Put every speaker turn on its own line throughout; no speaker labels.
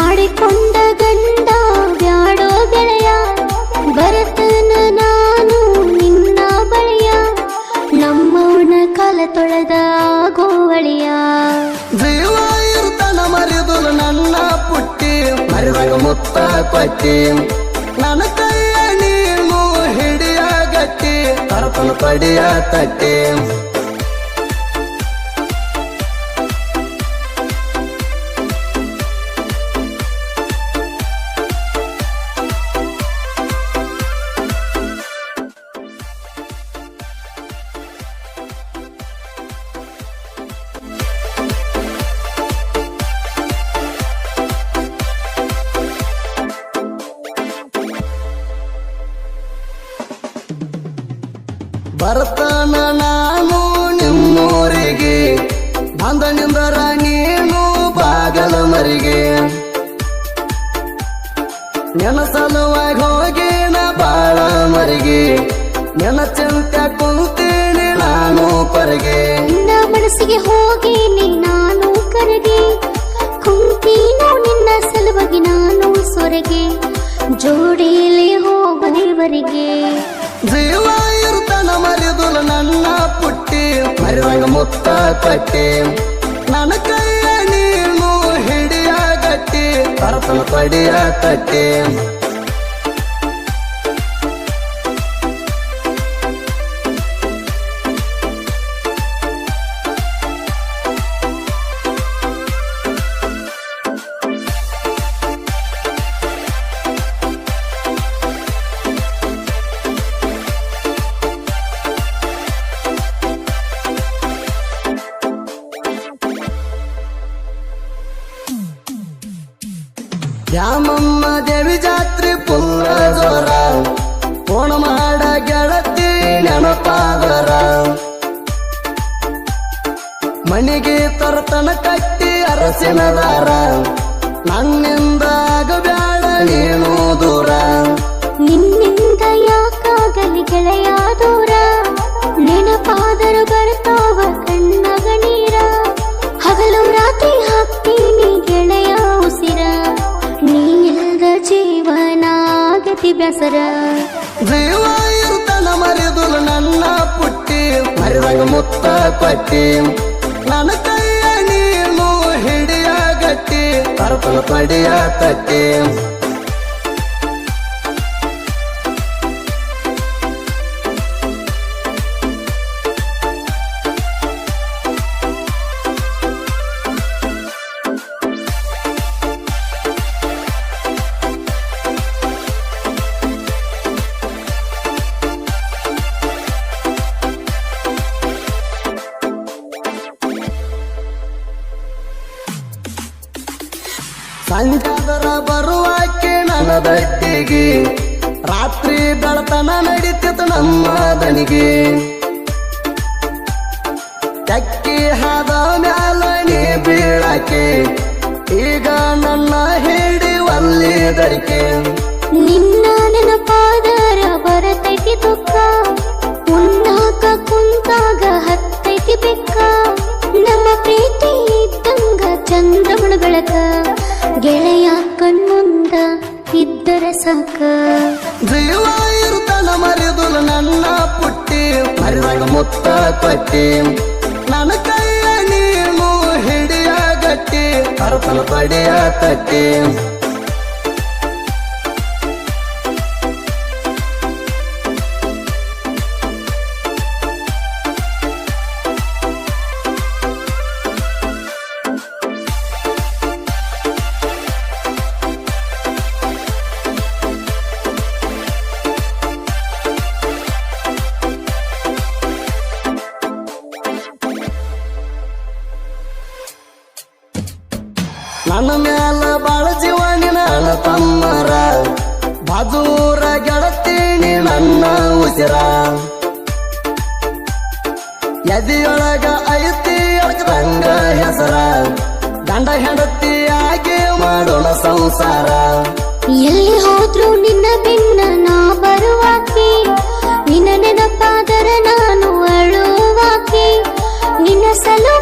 ಮಾಡಿಕೊಂಡ ಗಂಡ ಬ್ಯಾಡೋ ಗೆಳೆಯ. ಬರತನ ನಾನು ನಿನ್ನ ಬಳಿಯ. ನಮ್ಮವನ ಕಾಲ ತೊಳೆದ ಗೋವಳಿಯ.
ಜೀವ ಇರ್ತಾನ ಮರಿದು ನನ್ನ ಪುಟ್ಟಿ. ಮರೆದಾಗ ಮುತ್ತ ಕೊಟ್ಟಿ ನನ್ನ ಕೈಯ ನೀನು ಹಿಡಿಯ ಗಟ್ಟಿ. ತರಪನ ಪಡಿಯ ತಟ್ಟಿ. ಬಂದ ನಿಂದರ ನೀನು ಬಾಗಲ ಮರಿಗೆ. ನೆನ ಹೋಗಿ ನಾ ಬಾಳ ಮರಿಗೆ. ನೆನ ಚಿಂತ ಕುಂತೀನಿ ನಾನು ಕೊರಗೆ.
ನಿನ್ನ ಮನಸ್ಸಿಗೆ ಹೋಗಿ ನಾನು ಕರಗೆ. ಕುಂತೀನೋ ನಿನ್ನ ಸಲುವಾಗಿ ನಾನು ಸೊರಗೆ. ಜೋಡಿಲಿ ಹೋಗುವವರೆಗೆ
ಜೀವ ಇರುತ್ತ ಮರಿದು ನನ್ನ ಪುಟ್ಟಿ ಮರಿದಾಗ ಮುತ್ತ ಪಟ್ಟಿ ನನ್ನ ಕೈಯ ನೀನು ಹಿಡಿಯ ಗಟ್ಟಿ ತರತನ ಪಡಿಯ ತಟ್ಟಿ ಮಾಡ ಗೆಳತಿ ನೆನಪಾದರ. ಮನೆಗೆ ತರತನ ಕಟ್ಟಿ ಅರಸಿನ ದಾರ. ನನ್ನಿಂದ ಆಗಬ್ಯಾಡ ನೀನು ದೂರ.
ನಿನ್ನಿಂದ ಯಾಕಾಗಲಿ ಗೆಳೆಯ ದೂರ. ನೆನಪಾದರು ಬರ್ತಾವ ಕಣ್ಣಗ ನೀರ ಹಗಲು ರಾತ್ರಿ ಹಾಕ್ತೀನಿ ಗೆಳೆಯ ಉಸಿರ. ನೀ ಜೀವನಾಗತಿ ಜೀವನ ಗತಿ ಬ್ಯಾಸರ.
ಜೀವ ಇರ್ತನ ಮರೆದು ನನ್ನ ಪುಟ್ಟಿ, ಮರಿದಾಗ ಮುತ್ತ ಪಟ್ಟಿ ನನ್ನ ಕೈಯ ನೀನು ಹಿಡಿಯ ಗಟ್ಟಿ ತರತನ ಪಡಿಯ ತಟ್ಟಿ. ಸಂಜಾದರ ಬರುವಾಕೆ ನನ್ನ ಬೆಟ್ಟಿಗೆ ರಾತ್ರಿ ಬೆಳತನ ನಡೀತಿತ್ತು ನಮ್ಮ ದನಿಗೆ ಚಕ್ಕಿ ಹಾದ ಮ್ಯಾಲ ಬೀಳಕ್ಕೆ. ಬೀಳಾಕೆ ಈಗ ನನ್ನ ಹಿಡಿ ಒಲ್ಲಿದರಿಕೆ
ನಿನ್ನ ನೆನಪಾದರ ಬರತೈತಿ ದುಃಖ. ಉಣ್ಣಾಕ ಕುಂತಾಗ ಹತ್ತೈತಿ ಬೆಕ್ಕ. ನಮ್ಮ ಪ್ರೀತಿ ಇದ್ದಂಗ ಚಂದ್ರಮಣ ಬೆಳಕ ಗೆಳೆಯ ಕಣ್ಮುಂದ ಇದ್ದರ ಸಾಕ.
ಜೀವ ಇರ್ತನ ಮರೆದು ನನ್ನ ಪುಟ್ಟಿ, ಮರಿದಾಗ ಮುತ್ತ ಪಟ್ಟಿ ನನ್ನ ಕೈಯ ನೀನು ಹಿಡಿಯ ಗಟ್ಟಿ ತರತನ ಪಡೆಯ ತಟ್ಟಿ. ಬಾಜೂರ ಗೆಳತೀನಿ ನನ್ನ ಉಸಿರ. ಎದೆಯೊಳಗ ಐತಿ ರಂಗ ಹೆಸರ. ಗಂಡ ಹೆಂಡತಿಯಾಗಿ ಮಾಡೋಣ ಸಂಸಾರ.
ಎಲ್ಲಿ ಹೋದ್ರು ನಿನ್ನ ಬೆನ್ನ ನಾ ಬರುವಾಕೆ. ನಿನ್ನ ನೆನಪಾದರ ನಾನು ಅಳುವಾಕಿ. ನಿನ್ನ ಸಲುವಾಗಿ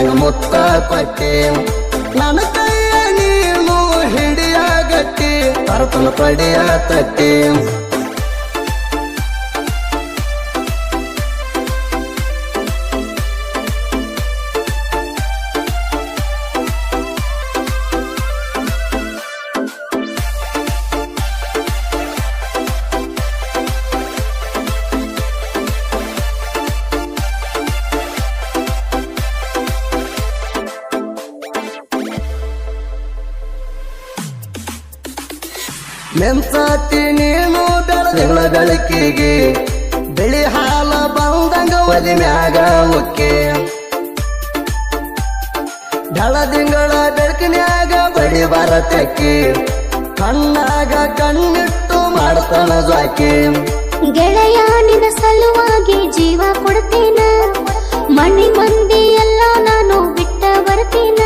ಮರಿದಂಗ ಮುತ್ತ ಕೊಟ್ಟಿ. ನನ್ನ ಕೈಯ ನೀನು ಹಿಡಿಯಾಗಟ್ಟಿ ಅರ್ಪಣ ಪಡಿಯ ತಟ್ಟಿ. ಮೆಂಚಾತಿ ನೀನು ಬೆಳೆದಿಗಳ ಬೆಳಕಿಗೆ ಬಿಳಿ ಹಾಲ ಬಂದಂಗ ಒಲಿ ಮ್ಯಾಗ ಉಕ್ಕಿ. ಬೆಳದಿಂಗಳ ಬೆಳಕಿನ್ಯಾಗ ಬಡಿ ಬರತಕ್ಕಿ. ಕಣ್ಣಾಗ ಕಣ್ಣಿಟ್ಟು ಮಾಡ್ತಾನ ಜಾಕಿ
ಗೆಳೆಯ, ನಿನ್ನ ಸಲುವಾಗಿ ಜೀವ ಕೊಡ್ತೇನ? ಮಣಿ ಮಂದಿ ಎಲ್ಲ ನಾನು ಬಿಟ್ಟ ಬರ್ತೀನ?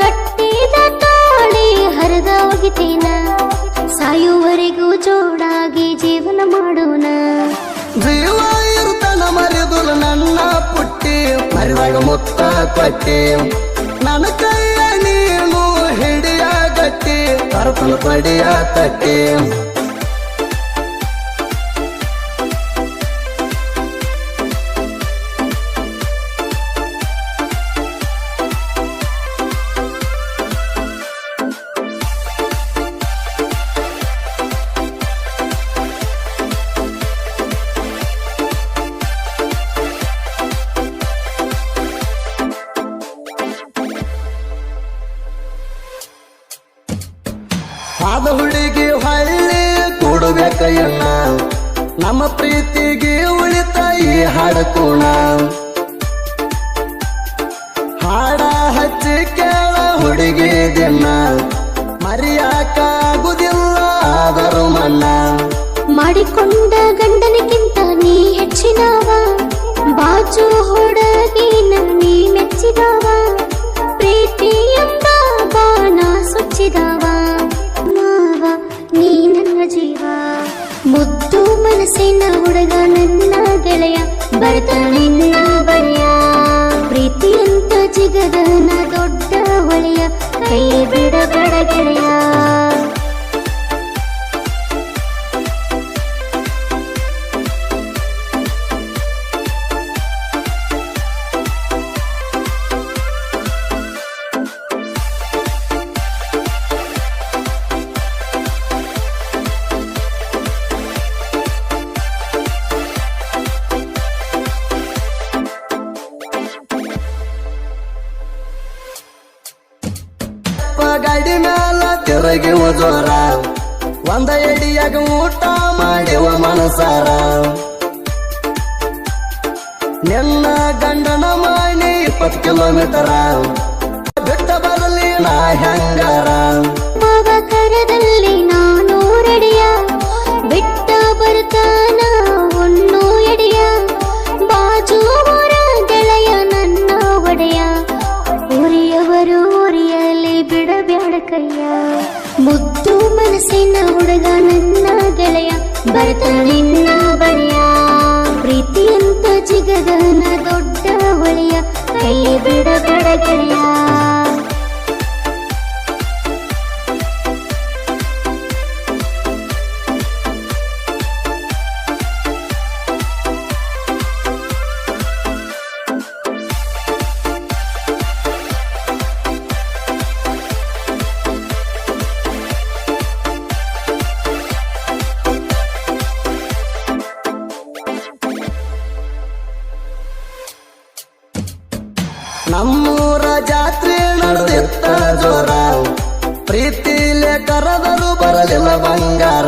ಕಟ್ಟಿದ ತಾಳಿ ಹರಿದ ಒಗಿತೀನ? ಸಾಯುವರೆಗೂ ಜೋಡಾಗಿ ಜೀವನ ಮಾಡೋಣ.
ಜೀವ ಇರುತ್ತನ ಮರೆದು ನನ್ನ ಪುಟ್ಟಿ, ಮರಿದಾಗ ಮುತ್ತ ಕೊಟ್ಟಿ. ನನ್ನ ಕೈಯ ನೀನು ಹಿಡಿಯ ಗಟ್ಟಿ ಕರ್ಪನ ಪಡಿಯ ತಟ್ಟಿ. ನಮ್ಮ ಪ್ರೀತಿಗೆ ಉಳಿತಾಯಿ ಹಾಡಕೋಣ ಹಾಡ ಹಚ್ಚಿ ಕೇಳ ಹುಡುಗಿ ದಿನ. ಮರಿಯಾಕಾಗುದಿಲ್ಲ ಆದರೂ ಮನ್ನ.
ಮಾಡಿಕೊಂಡ ಗಂಡನಿಗಿಂತ ನೀ ಹೆಚ್ಚಿನವ. ಬಾಜು ಹೊಡಗಿ ನೀ ಮೆಚ್ಚಿದವ ಗೆಳೆಯ
ತಿರುಗಿವ ಜೋರ ಒಂದ ಎಡಿಯಾಗ ಊಟ ಮಾಡಿವ ಮನಸಾರ ನಿನ್ನ ಗಂಡನ ಮನೆ ಇಪ್ಪತ್ತು ಕಿಲೋಮೀಟರ? ಬಿಟ್ಟ ಬರಲಿ ನಾ ಹೆಂಗಾರ?
ಕರದಲ್ಲಿ ನಾನು ಮನಸ್ಸಿನ ನನ್ನ ಗೆಳೆಯ ನಿನ್ನ ಬಳಿಯ. ಪ್ರೀತಿ ಅಂತ ಜಿಗದನ ದೊಡ್ಡ ಹೊಳೆಯ ಕೈ ಬಿಡಬೇಡ
ಪ್ರೀತಿಲೆ ಕರೆದರು ಬರಲಿಲ್ಲ ಬಂಗಾರ.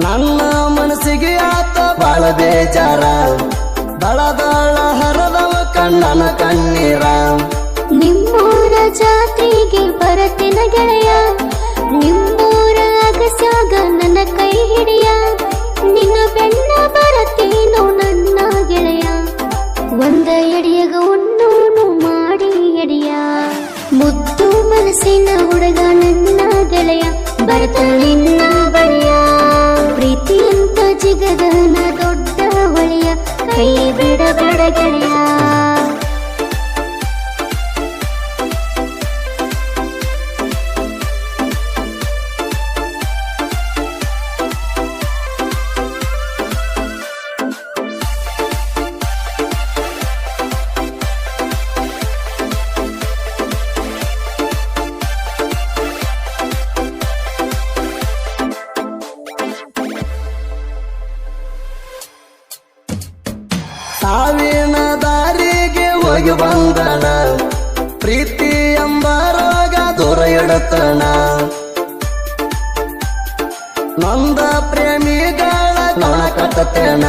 ನನ್ನ ಮನಸ್ಸಿಗೆ ಆತ ಬಾಳ ಬೇಜಾರ. ಬಳದಾಳ ಹರದವ ಕಣ್ಣನ ಕಣ್ಣೀರ.
ನಿಮ್ಮೂರ ಜಾತ್ರೆಗೆ ಬರತಿನ ಗೆಳೆಯ. ನಿಮ್ಮೂರ ಅಗಸ್ಯಾಗ ನನ್ನ ಕೈ ಹಿಡಿಯ.
ಇಡತಣ ನೊಂದ ಪ್ರೇಮಿಗಳ ಕಣ